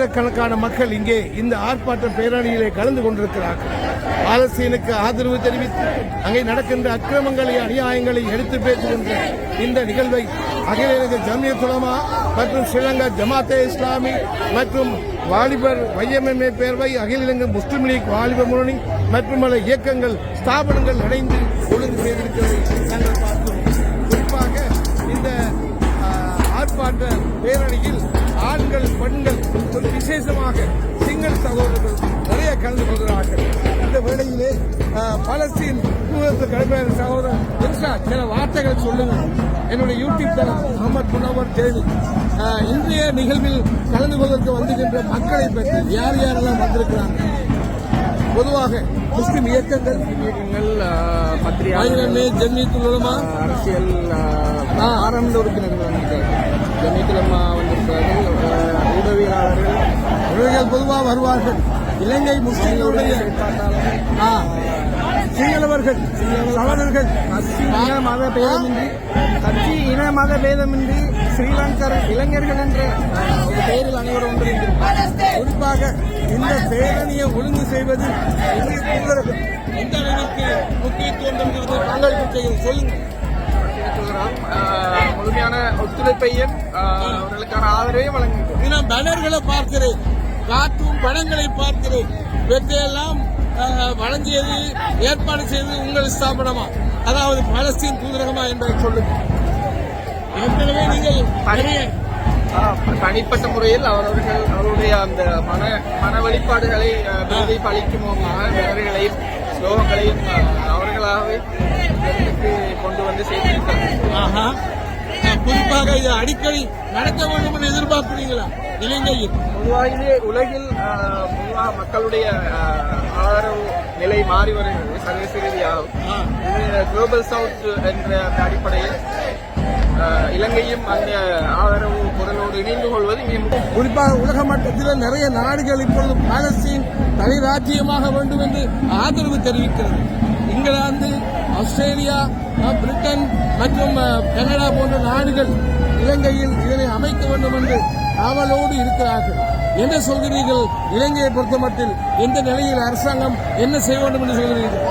ஆயிரக்கணக்கான மக்கள் இங்கே இந்த ஆர்ப்பாட்ட பேரணியிலே கலந்து கொண்டிருக்கிறார்கள். பாலஸ்தீனுக்கு ஆதரவு தெரிவித்து அங்கே நடக்கின்ற அக்கிரமங்களை அநியாயங்களை எடுத்து பேசுகின்ற இந்த நிகழ்வை அகில இலங்கை ஜமியத் துலமா மற்றும் ஸ்ரீலங்கா ஜமாத்தே இஸ்லாமி மற்றும் வாலிபர் வைஎம்எம்ஏ பேர்வை அகில இலங்கை முஸ்லீம் லீக் வாலிபர் முன்னணி மற்றும் பல இயக்கங்கள் ஸ்தாபனங்கள் இணைந்து ஒழுங்கு செய்து விசேஷமாக சிங்கள் சகோதரர்கள் நிறைய கலந்து கொள்கிறார்கள். இந்த வேளையிலே பலஸ்தீன் தூதரத்து கடுமையான சகோதரர் சில வார்த்தைகள் சொல்லுங்கள். என்னுடைய யூடியூப் தளம் முகமது முனவர் தேவி. இன்றைய நிகழ்வில் கலந்து கொள்வதற்கு வந்துகின்ற மக்களை பற்றி யார் யாரெல்லாம் வந்திருக்கிறாங்க பொதுவாக முஸ்லிம் இயக்கங்கள் இயக்கங்கள் உலமா ஆஹ், அரசியல் ஆரம்ப உறுப்பினர்கள் வந்திருக்கிறார்கள். ஜமித்துலமா வந்திருக்கிறார்கள். ஆஹ், ஊடகவியலாளர்கள் இவர்கள் பொதுவாக வருவார்கள். இலங்கை முஸ்லிம்களுடைய சிங்களவர்கள் சவணர்கள் கட்சி இன மத பேதமின்றி கட்சி இன மத பேதமின்றி ஸ்ரீலங்கர் இளைஞர்கள் என்ற ஒரு பெயரில் அனைவரும் ஒன்றிணைந்திருக்கிறார்கள். குறிப்பாக இந்த பேரணியை ஒழுங்கு செய்வது இந்திய தூதரகம் எந்த அளவிற்கு முக்கியத்துவம் தருகிறது பங்களிப்பு செய்யும் சொல்லுங்கள். முழுமையான ஒத்துழைப்பையும் அவர்களுக்கான ஆதரவையும் வழங்குகிறோம். நான் பேனர்களை பார்க்கிறேன். காற்றும் படங்களை பார்க்கிறேன். இவற்றையெல்லாம் வழங்கியது ஏற்பாடு செய்தது உங்கள் ஸ்தாபனமா? அதாவது பாலஸ்தீன் தூதரகமா என்பதை சொல்லுங்க ஏற்கனவே நீங்கள் தனிப்பட்ட முறையில் அவரவர்கள் அவருடைய அந்த மன மன வெளிப்பாடுகளை ஆஹ், பிரதிபலிப்பு அளிக்கும் விதமாக பெயர்களையும் ஸ்லோகங்களையும் ஆஹ், கொண்டு வந்து அஹ், குறிப்பாக இது அடிக்கடி நடக்க வேண்டும் என்று எதிர்பார்க்கிறீங்களா இலங்கையில். பொதுவாகவே உலகில் பொதுவாக மக்களுடைய ஆதரவு நிலை மாறி வருகிறது. சர்வதேச ரீதியாகும் குளோபல் சவுத் என்ற அந்த அடிப்படையில் ஆஹ், இலங்கையும் அந்த ஆதரவு குரலோடு இணைந்து கொள்வது குறிப்பாக உலக மட்டத்தில் நிறைய நாடுகள் இப்பொழுது பாலஸ்தீன் தனி ராஜ்யமாக வேண்டும் என்று ஆதரவு தெரிவிக்கிறது. இங்கிலாந்து ஆஸ்திரேலியா பிரிட்டன் மற்றும் கனடா போன்ற நாடுகள் இலங்கையில் இதனை அமைக்க வேண்டும் என்று ஆவலோடு இருக்கிறார்கள். என்ன சொல்கிறீர்கள்? இலங்கையை பொறுத்தமட்டில் எந்த நிலையில் அரசாங்கம் என்ன செய்ய வேண்டும் என்று சொல்கிறீர்கள்?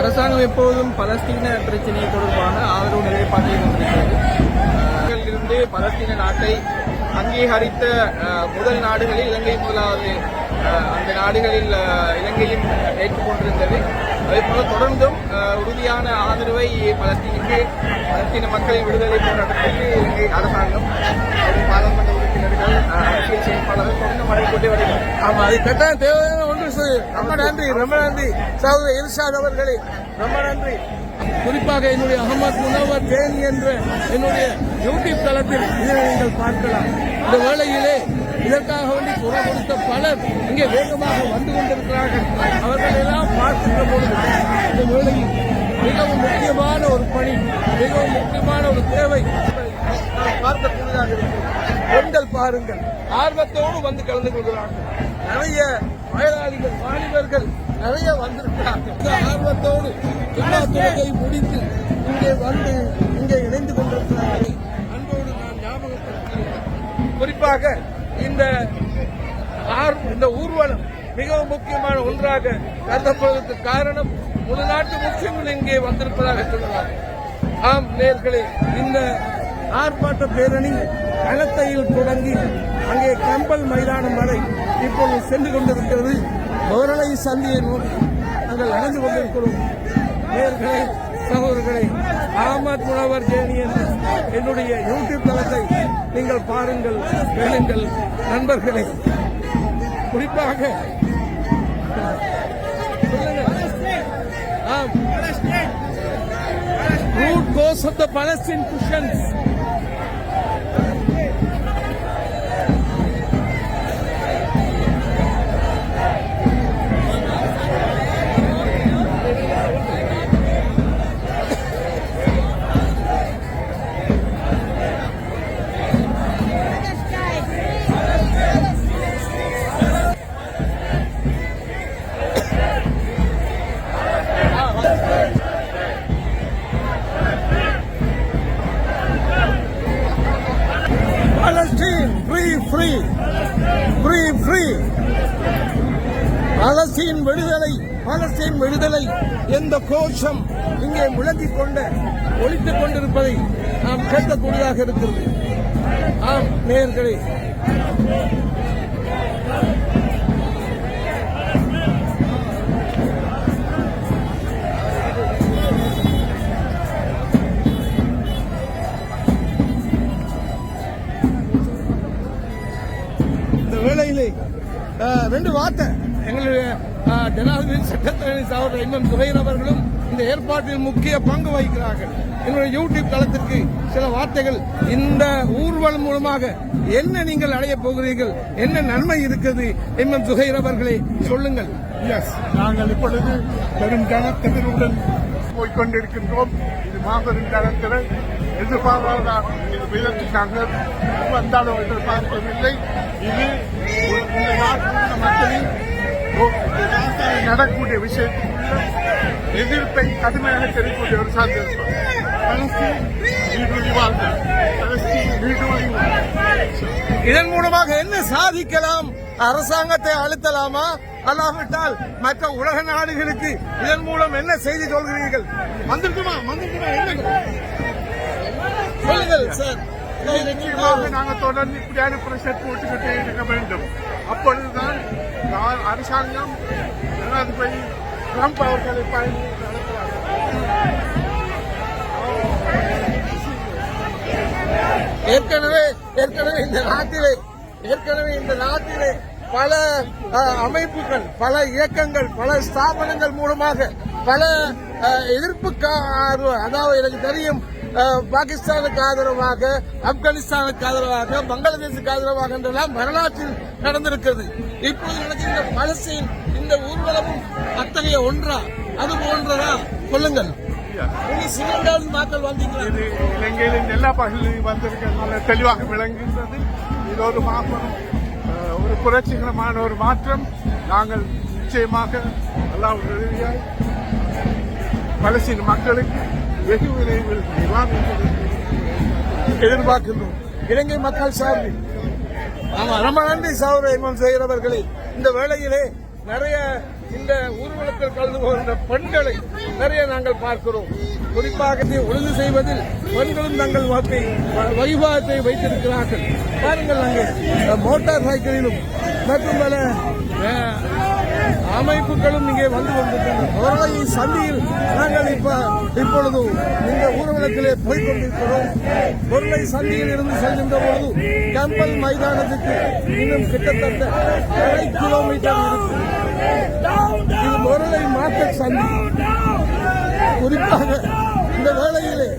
அரசாங்கம் எப்போதும் பலஸ்தீன பிரச்சனை தொடர்பான ஆதரவு நிலைப்பாட்டை கொண்டிருக்கிறது. இருந்து பலஸ்தீன நாட்டை அங்கீகரித்த முதல் நாடுகளில் இலங்கை முதலாவது அந்த நாடுகளில் இலங்கையும் ஏற்றுக்கொண்டிருந்தது. அதேபோல தொடர்ந்தும் உறுதியான ஆதரவை பலஸ்தீனுக்கு பலஸ்தீன மக்களின் விடுதலை போராட்டத்திற்கு இலங்கை அரசாங்கம் பாராளுமன்ற உறுப்பினர்கள் அரசியல் செயல்பாளர்கள் தொடர்ந்து மறைக்கொண்டே வருகிறது ஆமா அது கட்டாயம் தேவையான ஒன்று. ரொம்ப நன்றி ரொம்ப நன்றி. சகோதரர் இர்ஷாத் அவர்களே ரொம்ப நன்றி. குறிப்பாக என்னுடைய அகமது முனவர் தேனி என்ற என்னுடைய யூடியூப் தளத்தில் இதை நீங்கள் பார்க்கலாம். இந்த வேளையிலே இதற்காக வேண்டி குரல் கொடுத்த பலர் இங்கே வேகமாக வந்து கொண்டிருக்கிறார்கள். அவர்களெல்லாம் பார்க்கின்ற பொழுது இந்த வேளையில் மிகவும் முக்கியமான ஒரு பணி மிகவும் முக்கியமான ஒரு தேவை. பார்க்கக்கூடியதாக இருக்கிறது. பெண்கள் பாருங்கள் ஆர்வத்தோடு வந்து கலந்து கொள்கிறார்கள். நிறைய வயதாளிகள் வாலிபர்கள் நிறைய வந்திருக்கிறார்கள். ஆர்வத்தோடு எல்லா துறையை முடித்து இங்கே வந்து இங்கே இணைந்து கொண்டிருக்கிறார்கள். அன்போடு நான் ஞாபகப்படுத்துகிறேன். குறிப்பாக இந்த ஆர்- இந்த ஊர்வலம் மிகவும் முக்கியமான ஒன்றாக கருதப்படுவதற்கு காரணம் முழு நாட்டு முஸ்லிம்கள் இங்கே வந்திருப்பதாக சொல்கிறார்கள் ஆம் நேர்களே இந்த ஆர்ப்பாட்ட பேரணி களத்தையில் தொடங்கி அங்கே கம்பல் மைதானம் வரை இப்பொழுது சென்று கொண்டிருக்கிறது. மோரலை சந்தியை நோக்கி நாங்கள் அடைந்து கொண்டிருக்கிறோம். நேர்களே சகோதரர்களே ஆமத் முனவர் ஜேனி என்ற என்னுடைய யூடியூப் தளத்தை நீங்கள் பாருங்கள் கேளுங்கள் நண்பர்களே. குறிப்பாக ஆம். root cause of the Palestine உறுதியாக இருக்கிறது. ஆம் நேயர்களே. வேளையிலே ரெண்டு வார்த்தை எங்களுடைய ஜனாதிபதி சட்டத்தரணி சகோதரர் எம். எம். துரையன் அவர்களும் இந்த ஏற்பாட்டில் முக்கிய பங்கு வகிக்கிறார்கள். என்னுடைய யூடியூப் தளத்திற்கு சில வார்த்தைகள் இந்த ஊர்வலம் மூலமாக என்ன நீங்கள் அடைய போகிறீர்கள் என்ன நன்மை இருக்குது இன்னும் துகைர் அவர்களே சொல்லுங்கள். எஸ் நாங்கள் இப்பொழுது பெரும் கனத்தினருடன் போய்கொண்டிருக்கின்றோம் இது மாபெரும் கனத்தினர் எதிர்பாராத விதத்தில் நாங்கள் வந்தாலும் எதிர்பார்க்கவில்லை. இது இந்த நாட்டில் மக்களின் ஒரு நடக்கக்கூடிய விஷயத்துக்குள்ள எதிர்ப்பை கடுமையாக தெரிவிக்கக்கூடிய ஒரு வீடு இதன் மூலமாக என்ன சாதிக்கலாம்? அரசாங்கத்தை அழுத்தலாமா? அல்லாவிட்டால் மற்ற உலக நாடுகளுக்கு இதன் மூலம் என்ன செய்தி சொல்கிறீர்கள்? வந்திருக்குமா? வந்திருக்குமா? என்ன? சொல்லுங்கள் சார். நாங்கள் தொடர்ந்து இப்படியான பிரஷர் போட்டுக்கிட்டே இருக்க வேண்டும். அப்பொழுதுதான் அரசாங்கம் ஜனாதிபதி ட்ரம்ப் அவர்களை பயன் ஏற்கனவே ஏற்கனவே இந்த நாட்டிலே ஏற்கனவே இந்த நாட்டிலே பல அமைப்புகள் பல இயக்கங்கள் பல ஸ்தாபனங்கள் மூலமாக பல எதிர்ப்பு அதாவது எனக்கு தெரியும் பாகிஸ்தானுக்கு ஆதரவாக ஆப்கானிஸ்தானுக்கு ஆதரவாக பங்களாதேஷுக்கு ஆதரவாக என்றெல்லாம் வரலாற்றில் நடந்திருக்கிறது. இப்போது நடக்கின்ற பலஸ்தீன் இந்த ஊர்வலமும் அத்தகைய ஒன்றா? அது போன்றதா? சொல்லுங்கள். நீங்க மக்கள் வந்தீங்களா? இது இலங்கையில் எல்லா பகுதியிலும் வந்திருக்கிறதுனால தெளிவாக விளங்குகின்றது. இது ஒரு மாபெரும் ஒரு புரட்சிகரமான ஒரு மாற்றம். நாங்கள் நிச்சயமாக எல்லாம் உதவியாய் பலஸ்தீன மக்களுக்கு வெகு விரைவில் நிவாரணம் எதிர்பார்க்கின்றோம். இலங்கை மக்கள் சார்பில் ரொம்ப நன்றி சௌரவம் செய்கிறவர்களே இந்த வேளையிலே நிறைய இந்த ஊர்வலத்தில் கலந்து கொண்ட பெண்களை நிறைய நாங்கள் பார்க்கிறோம். குறிப்பாக ஒழுங்கு செய்வதில் பெண்களும் தங்கள் வாக்கை வைபாகத்தை வைத்திருக்கிறார்கள். பாருங்கள் நாங்கள் மோட்டார் சைக்கிளிலும் மற்றும் பல அமைப்புகளும் இங்கே வந்து கொண்டிருக்கின்றன. அவர்களை சந்தியில் நாங்கள் இப்ப இப்பொழுது இந்த ஊர்வலத்திலே போய்க் கொண்டிருக்கிறோம் பொருளை சந்தியில் இருந்து செல்கின்ற பொழுது கம்பல் மைதானத்துக்கு இன்னும் கிட்டத்தட்ட அரை கிலோமீட்டர் இருக்கும். இது பொருளை மார்க்கெட் சந்தி. குறிப்பாக இந்த வேளையிலே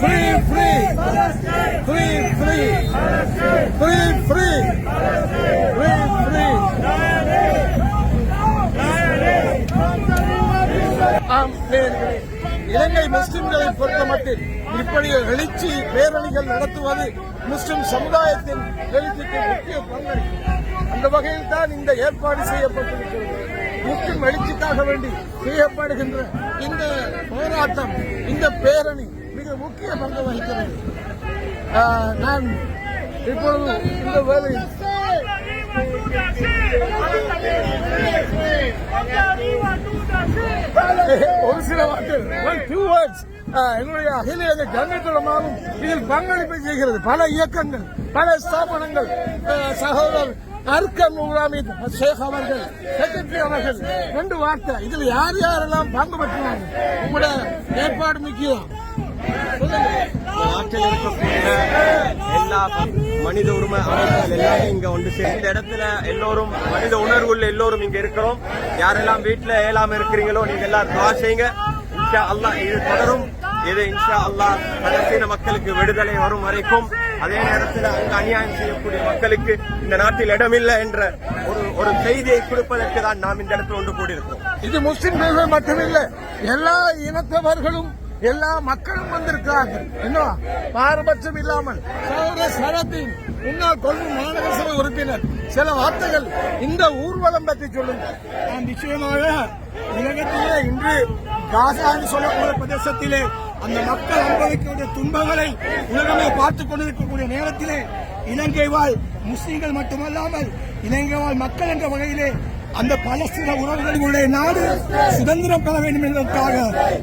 free free free free free free free ஆம் நேயர்களே, இலங்கை முஸ்லிம்களை பொறுத்தமட்டில் இப்படி எழுச்சி பேரணிகள் நடத்துவது முஸ்லிம் சமுதாயத்தின் எழுச்சிக்கு முக்கிய பங்களிக்கும் அந்த வகையில் தான் இந்த ஏற்பாடு செய்யப்பட்டிருக்கிறது. முஸ்லிம் எழுச்சிக்காக வேண்டி செய்யப்படுகின்ற இந்த போராட்டம் இந்த பேரணி மிக முக்கிய பங்கு வகிக்கிறது. நான் இப்பொழுது இந்த வேலையில் சில வார்த்தைகள் டூ வேர்ட்ஸ் என்னுடைய அகில இலங்கை கண்ணியத்துடமாகவும் இதில் பங்களிப்பை செய்கிறது. பல இயக்கங்கள் பல ஸ்தாபனங்கள் சகோதரர் அர்க்கம் முகாமித் ஷேக் அவர்கள் செக்ரட்டரி அவர்கள் ரெண்டு வார்த்தை. இதில் யார் யாரெல்லாம் பங்கு பெற்றினார்கள் உங்களோட ஏற்பாடு முக்கியம் சொல்லுங்க. நாட்டில் இருக்கக்கூடிய எல்லா மனித உரிமை அமைப்புகள் எல்லாமே இங்க ஒன்று சேர்ந்த இடத்துல எல்லோரும் மனித உணர்வு எல்லோரும் இங்க இருக்கிறோம். யாரெல்லாம் வீட்டுல ஏலாம இருக்கிறீங்களோ நீங்க எல்லாம் துவா செய்யுங்க. இன்ஷா அல்லாஹ் இது தொடரும். இது இன்ஷா அல்லாஹ் பலஸ்தீன மக்களுக்கு விடுதலை வரும் வரைக்கும். அதே நேரத்தில் அங்கு அநியாயம் செய்யக்கூடிய மக்களுக்கு இந்த நாட்டில் இடமில்லை என்ற ஒரு ஒரு செய்தியை கொடுப்பதற்கு தான் நாம் இந்த இடத்துல ஒன்று கூடியிருக்கிறோம். இது முஸ்லிம்கள் மட்டுமில்லை. எல்லா இனத்தவர்களும் எல்லா மக்களும் வந்திருக்கிறார்கள். என்ன? பாரபட்சம் இல்லாமல். சரத்தின் முன்னாள் கொள்கை மாநகர சபை உறுப்பினர். சில வார்த்தைகள் இந்த ஊர்வலம் பற்றி சொல்லுங்கள். நான் நிச்சயமாக உலகத்திலே இன்று காசா என்று சொல்லக்கூடிய பிரதேசத்திலே அந்த மக்கள் அனுபவிக்கக்கூடிய துன்பங்களை உலகமே பார்த்துக் கொண்டிருக்கக்கூடிய நேரத்திலே இலங்கை வாழ் முஸ்லீம்கள் மட்டுமல்லாமல் இலங்கை வாழ் மக்கள் என்ற வகையிலே அந்த பலஸ்தீன உறவுகளுடைய நாடு சுதந்திரம் பெற வேண்டும் என்பதற்காக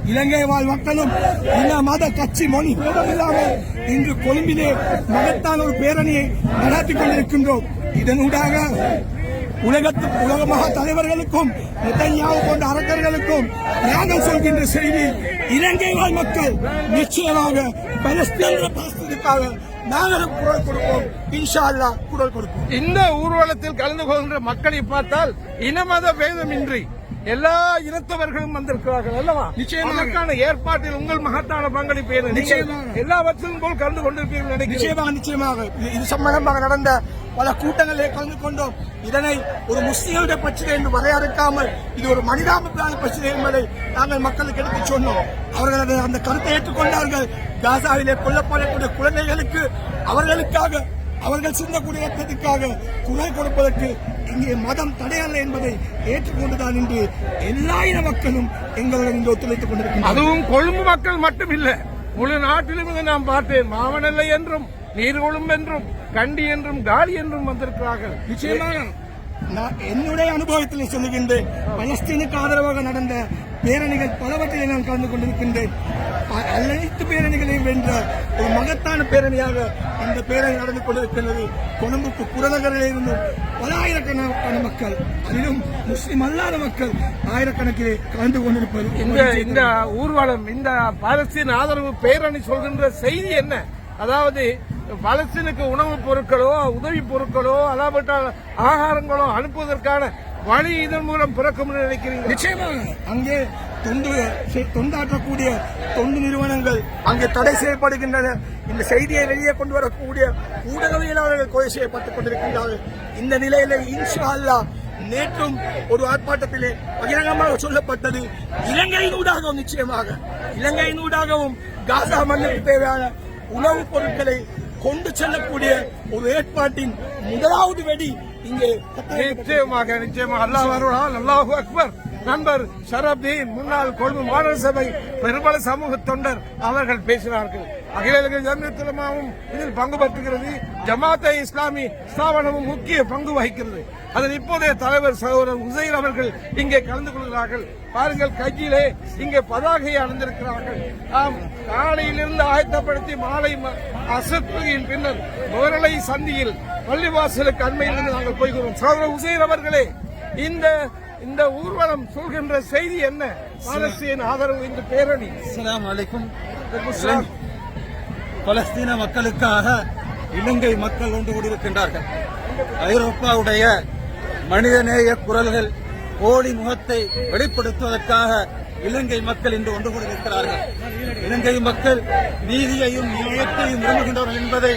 இலங்கை வாழ் மக்களும் இன மத கட்சி மொழி பேதமில்லாமல் இன்று கொழும்பிலே மகத்தான ஒரு பேரணியை நடாத்திக் கொண்டிருக்கின்றோம். இதனூடாக உலகத்து உலக மகா தலைவர்களுக்கும் நெத்தன்யாவு போன்ற அரக்கர்களுக்கும் நாங்கள் சொல்கின்ற செய்தி இலங்கை வாழ் மக்கள் நிச்சயமாக பலஸ்தீன நாங்களும் குரல் கொடுப்போம். இன்ஷா அல்லாஹ் குரல் கொடுப்போம். இந்த ஊர்வலத்தில் கலந்து கொள்கின்ற மக்களை பார்த்தால் இனமத பேதமின்றி எல்லா இனத்தவர்களும் வந்திருக்கிறார்கள் அல்லவா. அதற்கான ஏற்பாட்டில் உங்கள் மகத்தான பங்களிப்பு. எல்லாவற்றிலும் போல் கலந்து கொண்டிருப்பீர்கள் நிச்சயமாக நிச்சயமாக. இது- சம்பந்தமாக நடந்த பல கூட்டங்களிலே கலந்து கொண்டோம். இதனை ஒரு முஸ்லிம்களுடைய பிரச்சனை என்று வரையறுக்காமல் இது ஒரு மனிதாபிப்பிராய பிரச்சனை என்பதை நாங்கள் மக்களுக்கு எடுத்துச் சொன்னோம். அவர்கள் அந்த கருத்தை ஏற்றுக்கொண்டார்கள். காசாவிலே கொல்லப்படக்கூடிய குழந்தைகளுக்கு அவர்களுக்காக அவர்கள் சிந்தக்கூடிய ரத்தத்துக்காக குரல் கொடுப்பதற்கு இங்கே மதம் தடையல்ல என்பதை ஏற்றுக்கொண்டுதான் இன்று எல்லா இன மக்களும் எங்களுடன் இன்று ஒத்துழைத்துக் கொண்டிருக்கின்றனர். அதுவும் கொழும்பு மக்கள் மட்டும் இல்ல முழு நாட்டிலும் இதை நான் பார்த்தேன் மாவனல்லை என்றும் நீர்கொழும்பு என்றும் கண்டி என்றும் காலி என்றும் வந்திருக்கிறார்கள். நிச்சயமாக நான் என்னுடைய அனுபவத்தில் சொல்லுகின்றேன் பலஸ்தீனுக்கு ஆதரவாக நடந்த பேரணிகள் பலவற்றிலே நான் கலந்து கொண்டிருக்கின்றேன். அனைத்து பேரணிகளையும் வென்ற ஒரு மகத்தான பேரணியாக இந்த பேரணி நடந்து கொண்டிருக்கின்றது. கொழும்புக்கு புறநகரில் இருந்தும் பல ஆயிரக்கணக்கான மக்கள் அதிலும் முஸ்லிம் அல்லாத மக்கள் ஆயிரக்கணக்கிலே கலந்து கொண்டிருப்பது இந்த இந்த ஊர்வலம் இந்த பாலஸ்தீன் ஆதரவு பேரணி சொல்கின்ற செய்தி என்ன? அதாவது பாலஸ்தீனுக்கு உணவுப் பொருட்களோ உதவி பொருட்களோ அல்லாவிட்டால் ஆகாரங்களோ அனுப்புவதற்கான வழி இதன் மூலம் பிறக்கும் நினைக்கிறீங்க நிச்சயமாக. அங்கே தொண்டு தொண்டாற்றக்கூடிய தொண்டு நிறுவனங்கள் அங்கே தடை செய்யப்படுகின்றன. இந்த செய்தியை வெளியே கொண்டு வரக்கூடிய ஊடகவியலாளர்கள் கொலை செய்யப்பட்டுக் கொண்டிருக்கின்றார்கள். இந்த நிலையில இன்ஷா அல்லா நேற்றும் ஒரு ஆர்ப்பாட்டத்திலே பகிரங்கமாக சொல்லப்பட்டது. இலங்கையினூடாகவும் நிச்சயமாக இலங்கையின் ஊடாகவும் காசா மண்ணுக்கு தேவையான உணவுப் பொருட்களை கொண்டு செல்லக்கூடிய ஒரு ஏற்பாட்டின் முதலாவது வெடி இங்கே கட்டளையிடப்பட்டது. நிச்சயமாக நிச்சயமாக அல்லாஹ் வருவால் அல்லாஹு அக்பர் நண்பர் ஷரப்தீன் முன்னாள் கொழும்பு மாநில சபை பெருமள சமூக தொண்டர் அவர்கள் பேசினார்கள். அகில இலங்கை ஜனத்துலமாவும் இதில் பங்கு பற்றுகிறது. ஜமாத்தே இஸ்லாமி ஸ்தாபனமும் முக்கிய பங்கு வகிக்கிறது. அதன் இப்போதைய தலைவர் சகோதரர் உசைர் அவர்கள் இங்கே கலந்து கொள்கிறார்கள். பாருங்கள் கையிலே இங்கே பதாகையை அணிந்திருக்கிறார்கள். ஆம் காலையிலிருந்து ஆயத்தப்படுத்தி மாலை ம- அசத்துகையின் பின்னர் முரளை சந்தியில் பள்ளிவாசலுக்கு அண்மையிலிருந்து நாங்கள் போய்கிறோம். சகோதரர் உசைர் அவர்களே இந்த இந்த ஊர்வலம் சொல்கின்ற செய்தி என்ன? பாலஸ்தீன் ஆதரவு இந்த பேரணி. அஸ்ஸலாமு அலைக்கும். முஸ்லிம் பலஸ்தீன மக்களுக்காக இலங்கை மக்கள் ஒன்று கூடியிருக்கின்றார்கள் ஐரோப்பாவுடைய மனிதநேய குரல்கள் போலி முகத்தை வெளிப்படுத்துவதற்காக இலங்கை மக்கள் இன்று ஒன்று கூடியிருக்கிறார்கள். இலங்கை மக்கள் நீதியையும் நியாயத்தையும் விரும்புகின்றவர்கள் என்பதை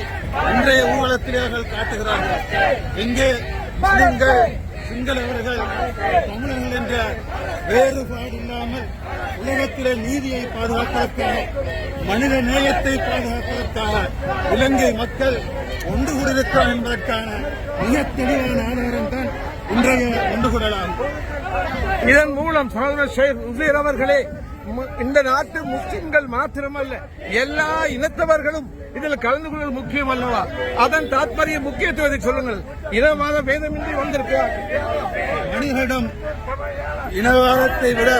இன்றைய ஊர்வலத்திலே அவர்கள் காட்டுகிறார்கள். இங்கே முஸ்லிம்கள் சிங்களவர்கள் தமிழர்கள் என்ற வேறுபாடு இல்லாமல் உலகத்திலே நீதியை பாதுகாப்பதற்காக மனித நேயத்தை பாதுகாப்பதற்காக இலங்கை மக்கள் ஒன்று கூடியிருக்கிறார் என்பதற்கான மிக தெளிவான ஆதாரம் தான் இன்றைய ஒன்று கூடலாம். இதன் மூலம் சகோதரர் ஷேக் உசேர் அவர்களே இந்த நாட்டு முஸ்லிம்கள் மாத்திரமல்ல எல்லா இனத்தவர்களும் இதில் கலந்து கொள்வது முக்கியம் அல்லவா? அதன் தாத்பரிய முக்கியத்துவத்தை சொல்லுங்கள். இனவாத பேதமின்றி வந்திருக்கிறார் மனிதனிடம் இனவாதத்தை விட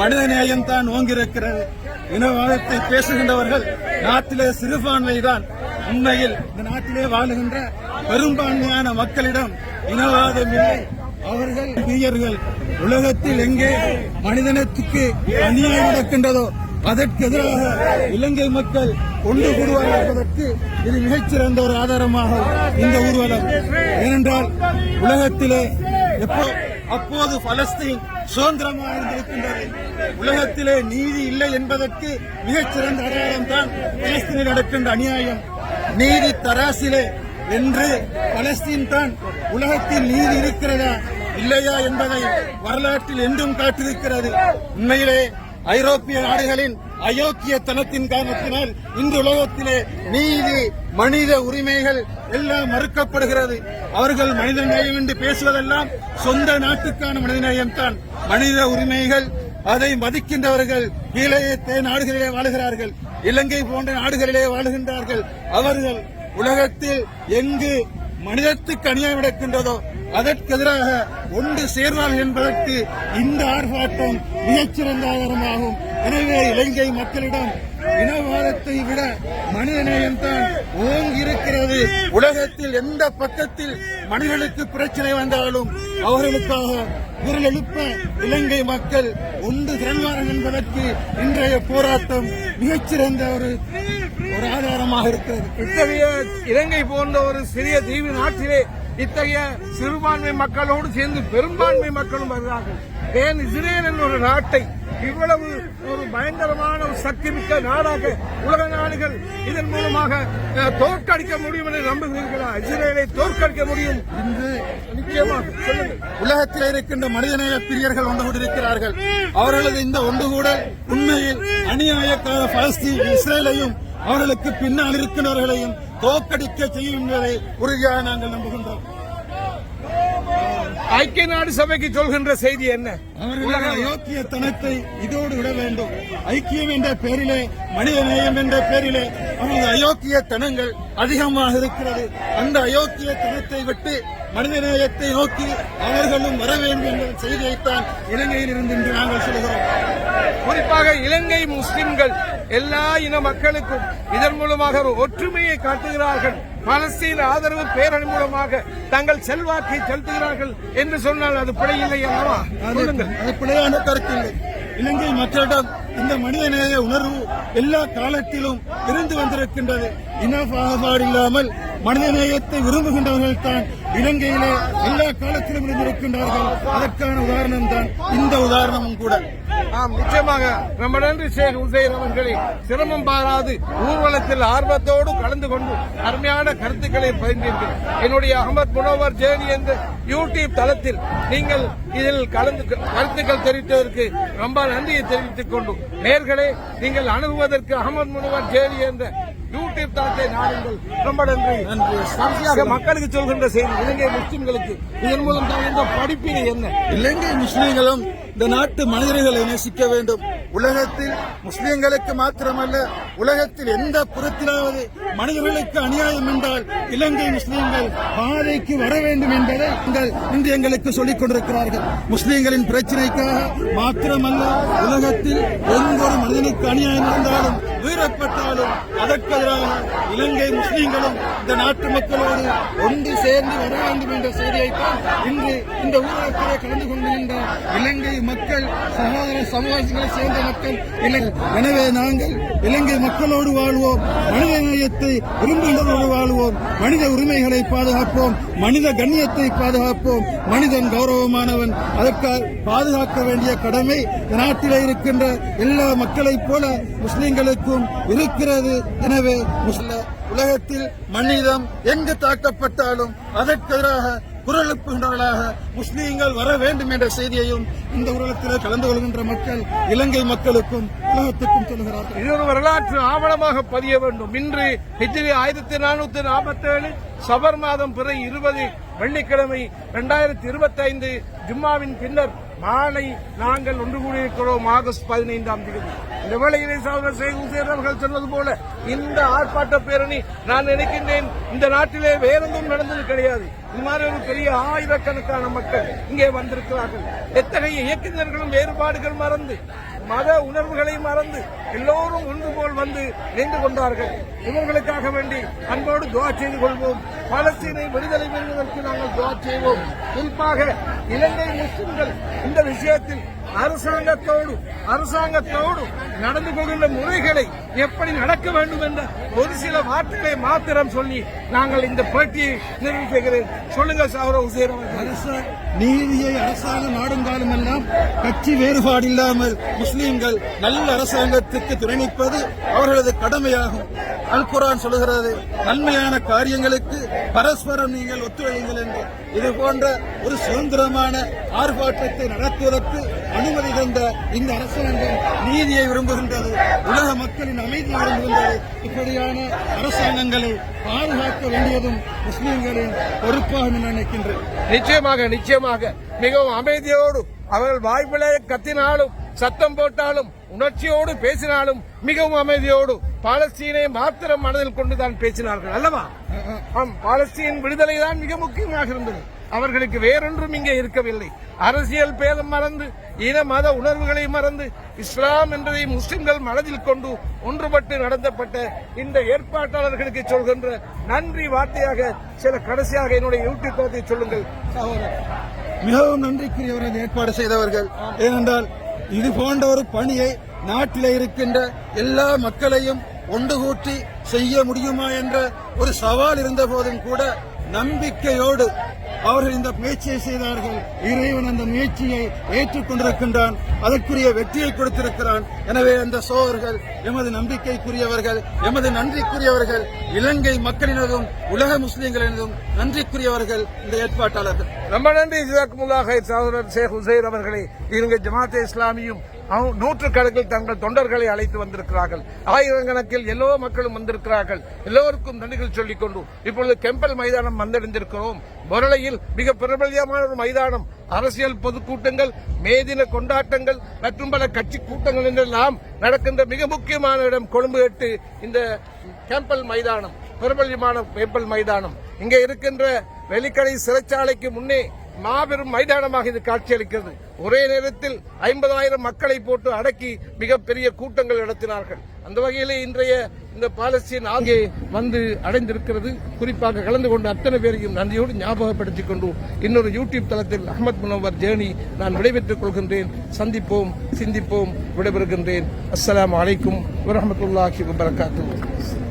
மனித நேயம் தான் ஓங்கியிருக்கிறது. இனவாதத்தை பேசுகின்றவர்கள் நாட்டிலே சிறுபான்மை தான் உண்மையில் இந்த நாட்டிலே வாழுகின்ற பெரும்பான்மையான மக்களிடம் இனவாதம் இல்லை. அவர்கள் வீரர்கள் உலகத்தில் எங்கே மனிதனத்துக்கு அநியாயம் நடக்கின்றதோ அதற்கு எதிராக இலங்கை மக்கள் ஒன்று கூடுவார்கள் என்பதற்கு இது மிகச்சிறந்த ஒரு ஆதாரமாக இந்த ஊர்வலம். ஏனென்றால் உலகத்திலே எப்போ அப்போது பலஸ்தீன் சுதந்திரமாக இருந்திருக்கின்றது. உலகத்திலே நீதி இல்லை என்பதற்கு மிகச்சிறந்த அடையாளம் தான் பலஸ்தீனில் நடக்கின்ற அநியாயம். நீதி தராசிலே என்று பலஸ்தீன் தான் உலகத்தில் நீதி இருக்கிறதா இல்லையா என்பதை வரலாற்றில் என்றும் காட்டியிருக்கிறது. உண்மையிலே ஐரோப்பிய நாடுகளின் அயோக்கியத்தனத்தின் காரணத்தினால் இன்று உலகத்திலே நீதி மனித உரிமைகள் எல்லாம் மறுக்கப்படுகிறது. அவர்கள் மனித நேயம் என்று பேசுவதெல்லாம் சொந்த நாட்டுக்கான மனித நேயம்தான். மனித உரிமைகள் அதை மதிக்கின்றவர்கள் கீழே நாடுகளிலே வாழுகிறார்கள். இலங்கை போன்ற நாடுகளிலே வாழுகின்றார்கள். அவர்கள் உலகத்தில் எங்கு மனிதத்துக்கு அநியாயம் நடக்கின்றதோ அதற்கெதிராக ஒன்று சேர்வார்கள் என்பதற்கு இந்த ஆர்ப்பாட்டம் மிகச்சிறந்த ஆதாரமாகும் எனவே இலங்கை மக்களிடம் இனவாதத்தை விட மனிதநேயம்தான் ஓங்கி இருக்கிறது உலகத்தில் எந்த பக்கத்தில் மனிதர்களுக்கு பிரச்சனை வந்தாலும் அவர்களுக்காக குரல் எழுப்ப இலங்கை மக்கள் ஒன்று திரள்வார்கள் என்பதற்கு இன்றைய போராட்டம் மிகச்சிறந்த ஒரு ஒரு ஆதாரமாக இருக்கிறது. இத்தகைய இலங்கை போன்ற ஒரு சிறிய தீவு நாட்டிலே இத்தகைய சிறுபான்மை மக்களோடு சேர்ந்து பெரும்பான்மை மக்களும் வருகிறார்கள். ஏன் இஸ்ரேல் என்ற ஒரு நாட்டை இவ்வளவு ஒரு பயங்கரமான ஒரு சக்தி மிக்க நாடாக உலக நாடுகள் இதன் மூலமாக தோற்கடிக்க முடியும் என்று நம்புகிறீர்களா? இஸ்ரேலை தோற்கடிக்க முடியும்? இன்று நிச்சயமாக. உலகத்தில் இருக்கின்ற மனிதநேய பிரியர்கள் ஒன்று கூடியிருக்கிறார்கள் அவர்களது இந்த ஒன்று கூட உண்மையில் அநியாயக்கார பலஸ்தீன் இஸ்ரேலையும் அவர்களுக்கு பின்னால் இருக்கின்றவர்களையும் தோக்கடிக்க செய்யும் என்பதை உறுதியாக நாங்கள் நம்புகின்றோம். ஐக்கிய நாடு சபைக்கு சொல்கின்ற செய்தி என்ன? அவர்களது அயோக்கியத்தனத்தை இதோடு விட வேண்டும். ஐக்கியம் என்ற பெயரிலே மனிதநேயம் என்ற பெயரிலே அவரது அயோக்கியத்தனங்கள் அதிகமாக இருக்கிறது. அந்த அயோக்கியத்தனத்தை விட்டு மனிதநேயத்தை நோக்கி அவர்களும் வர வேண்டும் என்ற செய்தியைத்தான் இலங்கையில் இருந்து இன்று நாங்கள் சொல்கிறோம். குறிப்பாக இலங்கை முஸ்லிம்கள் எல்லா இன மக்களுக்கும் இதன் மூலமாக ஒற்றுமையை காட்டுகிறார்கள். பலஸ்தீன ஆதரவு பேரணி மூலமாக தங்கள் செல்வாக்கை செலுத்துகிறார்கள் என்று சொன்னால் அது பிழையில்லை அல்லவா? அது பிழையான கருத்தில்லை. இலங்கை மக்களிடம் இந்த மனிதநேய உணர்வு எல்லா காலத்திலும் இருந்து வந்திருக்கின்றது. இன பாகுபாடு இல்லாமல் மனிதநேயத்தை விரும்புகின்றவர்கள் தான் இலங்கையிலே எல்லா காலத்திலும் இருந்திருக்கின்றார்கள். அதற்கான உதாரணம் தான் இந்த உதாரணமும் கூட. ஆம் நிச்சயமாக நம்ம நன்றி ஷேக் உசைன் அவர்களை. சிரமம் பாராது ஊர்வலத்தில் ஆர்வத்தோடு கலந்து கொண்டு அருமையான கருத்துக்களை பகிர்ந்தீர்கள். என்னுடைய அகமது முனவர் ஜேர்னி என்ற யூடியூப் தளத்தில் நீங்கள் இதில் கலந்து கருத்துக்கள் தெரிவித்ததற்கு ரொம்ப நன்றியை தெரிவித்துக் கொண்டு நேர்களே நீங்கள் அணுகுவதற்கு அகமது முனவர் ஜேர்னி என்ற யூடியூப் தளத்தை நாடுங்கள் ரொம்ப நன்றி. கடைசியாக மக்களுக்கு சொல்கின்ற செய்தி இலங்கை முஸ்லிம்களுக்கு இதன் மூலம் தகுந்த படிப்பினை என்ன? இலங்கை முஸ்லீம்களும் இந்த நாட்டு மனிதர்களை நேசிக்க வேண்டும். உலகத்தில் முஸ்லிம்களுக்கு மாத்திரமல்ல உலகத்தில் எந்த புறத்திலாவது மனிதர்களுக்கு அநியாயம் என்றால் இலங்கை முஸ்லிம்கள் பாதைக்கு வர வேண்டும் என்பதை இன்று எங்களுக்கு சொல்லிக் கொண்டிருக்கிறார்கள். முஸ்லிம்களின் பிரச்சனைக்காக மாத்திரமல்ல உலகத்தில் எந்த ஒரு மனிதனுக்கு அநியாயம் இருந்தாலும் வீரப்பட்டாலும் அதற்கெதிராக இலங்கை முஸ்லிம்களும் இந்த நாட்டு மக்களோடு ஒன்று சேர்ந்து வர வேண்டும் என்ற செய்தியைத்தான் இன்று இந்த ஊரகத்திலே கலந்து கொண்டிருந்த இலங்கை மக்கள் சகோதர சமூகங்களை சேர்ந்த மக்கள் எனவே நாங்கள் இலங்கை மக்களோடு வாழ்வோம். மனித நேயத்தை விரும்புகின்றவரோடு வாழ்வோம். மனித உரிமைகளை பாதுகாப்போம். மனித கண்ணியத்தை பாதுகாப்போம். மனிதன் கௌரவமானவன். அதற்காக பாதுகாக்க வேண்டிய கடமை இந்த நாட்டிலே இருக்கின்ற எல்லா மக்களைப் போல முஸ்லிம்களுக்கும் இருக்கிறது. எனவே முஸ்ல உலகத்தில் மனிதம் எங்கு தாக்கப்பட்டாலும் அதற்கெதிராக எதிராக குரல் எழுப்புகின்றவர்களாக முஸ்லீம்கள் வர வேண்டும் என்ற செய்தியையும் இந்த உலகத்தில் கலந்து கொள்கின்ற மக்கள் இலங்கை மக்களுக்கும் உலகத்துக்கும் சொல்கிறார்கள் இது ஒரு வரலாற்று ஆவணமாக பதிய வேண்டும். இன்று ஹிஜ்ரி ஆயிரத்தி நானூத்தி நாற்பத்தி ஏழு சபர் மாதம் பிற இருபது வெள்ளிக்கிழமை இரண்டாயிரத்தி இருபத்தி ஐந்து ஜும்மாவின் பின்னர் மாலை நாங்கள் ஒன்று கூடியிருக்கிறோம் ஆகஸ்ட் பதினைந்தாம் தேதி. இந்த வேளையிலே சகோதரர் சேர்ந்தவர்கள் அவர்கள் சொன்னது போல இந்த ஆர்ப்பாட்ட பேரணி நான் நினைக்கின்றேன் இந்த நாட்டிலே வேறெங்கும் நடந்தது கிடையாது. இது மாதிரி ஒரு பெரிய ஆயிரக்கணக்கான மக்கள் இங்கே வந்திருக்கிறார்கள். எத்தகைய இயக்குநர்களும் வேறுபாடுகள் மறந்து மத உணர்வுகளை மறந்து எல்லோரும் ஒன்று போல் வந்து நின்று கொண்டார்கள். இவர்களுக்காக வேண்டி அன்போடு துவா செய்து கொள்வோம். பலஸ்தீனை விடுதலை பெறுவதற்கு நாங்கள் துவா செய்வோம். குறிப்பாக இலங்கை முஸ்லிம்கள் இந்த விஷயத்தில் அரசாங்கத்தோடு அரசாங்கத்தோடு நடந்து கொள்கின்ற முறைகளை எப்படி நடக்க வேண்டும் என்ற ஒரு சில வார்த்தைகளை மாத்திரம் சொல்லி நாங்கள் இந்த பேட்டியை நிறைவு சொல்லுங்க சௌரவ் உசேர் அவர்கள். நீதியை அரசாங்கம் நாடும் எல்லாம் கட்சி வேறுபாடு இல்லாமல் முஸ்லீம்கள் நல்ல அரசாங்கத்திற்கு துணை நிற்பது அவர்களது கடமையாகும். அல் குரான் சொல்லுகிறது நன்மையான காரியங்களுக்கு பரஸ்பரம் நீங்கள் ஒத்துழையுங்கள் என்று. இது போன்ற ஒரு சுதந்திரமான ஆர்ப்பாட்டத்தை நடத்துவதற்கு அனுமதி தந்த இந்த அரசாங்கம் நீதியை விரும்புகின்றது உலக மக்களின் அமைதியை விரும்புகின்றது. இப்படியான அரசாங்கங்களை பாதுகாக்க வேண்டியதும் முஸ்லிம்களின் பொறுப்பாக நான் நினைக்கின்றேன். நிச்சயமாக நிச்சயமாக. மிகவும் அமைதியோடு அவர்கள் வாய்ப்பிலே கத்தினாலும் சத்தம் போட்டாலும் உணர்ச்சியோடு பேசினாலும் மிகவும் அமைதியோடு பாலஸ்தீனை மாத்திரம் மனதில் கொண்டுதான் பேசினார்கள் அல்லவா? ஆம் பாலஸ்தீன் விடுதலை தான் மிக முக்கியமாக இருந்தது. அவர்களுக்கு வேறொன்றும் இங்கே இருக்கவில்லை. அரசியல் பேதம் மறந்து இன மத உணர்வுகளை மறந்து இஸ்லாம் என்பதை முஸ்லிம்கள் மனதில் கொண்டு ஒன்றுபட்டு நடத்தப்பட்ட இந்த ஏற்பாட்டாளர்களுக்கு சொல்கின்ற நன்றி வார்த்தையாக சில கடைசியாக என்னுடைய யூடியூப் தளத்தை சொல்லுங்கள். மிகவும் நன்றிக்குரியவர்கள் ஏற்பாடு செய்தவர்கள். ஏனென்றால் இது போன்ற ஒரு பணியை நாட்டில் இருக்கின்ற எல்லா மக்களையும் ஒன்று கூட்டி செய்ய முடியுமா என்ற ஒரு சவால் இருந்த போதும் கூட நம்பிக்கையோடு அவர்கள் இந்த முயற்சியை செய்தார்கள். இறைவன் அந்த முயற்சியை ஏற்றுக்கொண்டிருக்கின்றான். அதற்குரிய வெற்றியை கொடுத்திருக்கிறான். எனவே அந்த சோழர்கள் எமது நம்பிக்கைக்குரியவர்கள் எமது நன்றிக்குரியவர்கள் இலங்கை மக்களினதும் உலக முஸ்லிம்களினதும் நன்றிக்குரியவர்கள் இந்த ஏற்பாட்டாளர்கள். ரொம்ப நன்றி. சோதரர் ஷேக் உசைர் அவர்களே. இலங்கை ஜமாத்தே இஸ்லாமியும் நூற்றுக்கணக்கில் தங்கள் தொண்டர்களை அழைத்து வந்திருக்கிறார்கள். ஆயிரக்கணக்கில் எல்லோ மக்களும் வந்திருக்கிறார்கள். எல்லோருக்கும் நன்றிகள் சொல்லிக் கொண்டு இப்பொழுது கெம்பல் மைதானம் வந்தடைந்திருக்கிறோம் பொருளையில் மிக பிரபலியமான ஒரு மைதானம். அரசியல் பொதுக்கூட்டங்கள் மேதின கொண்டாட்டங்கள் மற்றும் பல கட்சி கூட்டங்கள் என்றெல்லாம் நடக்கின்ற மிக முக்கியமான இடம் கொழும்பு எட்டு இந்த கேம்பல் மைதானம். பிரபல்யமான கேம்பல் மைதானம். இங்கே இருக்கின்ற வெலிக்கடை சிறைச்சாலைக்கு முன்னே மாபெரும் மைதானமாக இது காட்சியளிக்கிறது. ஒரே நேரத்தில் ஐம்பதாயிரம் மக்களை போட்டு அடக்கி மிகப்பெரிய கூட்டங்கள் நடத்தினார்கள். அந்த வகையிலே இன்றைய இந்த பாலஸ்தீன் ஆகிய வந்து அடைந்திருக்கிறது. குறிப்பாக கலந்து கொண்ட அத்தனை பேரையும் நன்றியோடு ஞாபகப்படுத்திக் கொண்டு இன்னொரு யூடியூப் தளத்தில் அஹமத் முனவர் ஜேர்னி நான் விடைபெற்றுக் கொள்கின்றேன். சந்திப்போம் சிந்திப்போம் விடைபெறுகின்றேன். அஸ்லாம் அலைக்கும் வரமத்துல்லாஹி வபரகாத்துஹு.